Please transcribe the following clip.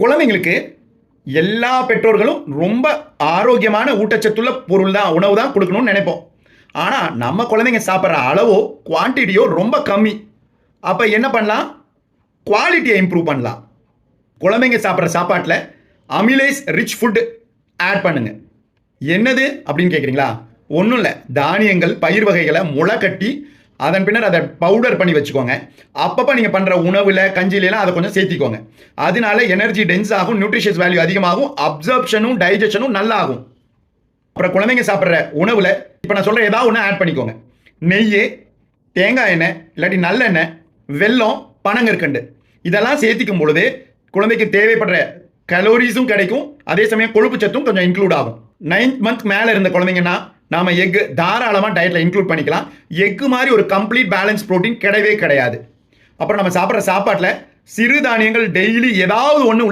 குழந்தைங்களுக்கு எல்லா பெற்றோர்களும் ரொம்ப ஆரோக்கியமான ஊட்டச்சத்துள்ள பொருள் தான் உணவு தான் கொடுக்கணும்னு நினைப்போம். ஆனால் நம்ம குழந்தைங்க சாப்பிட்ற அளவோ குவான்டிட்டியோ ரொம்ப கம்மி. அப்போ என்ன பண்ணலாம்? குவாலிட்டியை இம்ப்ரூவ் பண்ணலாம். குழந்தைங்க சாப்பிட்ற சாப்பாட்டில் அமிலேஸ் ரிச் ஃபுட் ஆட் பண்ணுங்க. என்னது? அப்படின்னு கேட்குறீங்களா ஒன்றும் இல்லை. தானியங்கள் பயிர் வகைகளை முளை கட்டி அதன் பின்னர் அதை பவுடர் பண்ணி வச்சுக்கோங்க. அப்பப்போ நீங்கள் பண்ணுற உணவில் கஞ்சிலாம் அதை கொஞ்சம் சேர்த்திக்கோங்க. அதனால எனர்ஜி டென்ஸ் ஆகும் நியூட்ரிஷியஸ் வேல்யூ அதிகமாகும் அப்சர்ப்ஷனும் டைஜஷனும் நல்லா ஆகும் அப்புறம் குழந்தைங்க சாப்பிட்ற உணவில் இப்போ நான் சொல்கிற ஏதாவது ஒன்று ஆட் பண்ணிக்கோங்க. நெய் தேங்காய் எண்ணெய் இல்லாட்டி நல்லெண்ணெய் வெல்லம் பனங்கற்கண்டு. இதெல்லாம் சேர்த்திக்கும் பொழுது குழந்தைக்கு தேவைப்படுற கலோரிஸும் கிடைக்கும். அதே சமயம் கொழுப்பு சத்தும் கொஞ்சம் இன்க்ளூட் ஆகும். நைன்த் மந்த் மேலே இருந்த குழந்தைங்கன்னா நாம எக் தாராளமாக டயட்டில் இன்க்ளூட் பண்ணிக்கலாம். எக்கு மாதிரி ஒரு கம்ப்ளீட் பேலன்ஸ் ப்ரோட்டீன் கிடையவே கிடையாது. அப்புறம் நம்ம சாப்பிட்ற சாப்பாட்டில் சிறுதானியங்கள் டெய்லி ஏதாவது ஒன்று உள்ள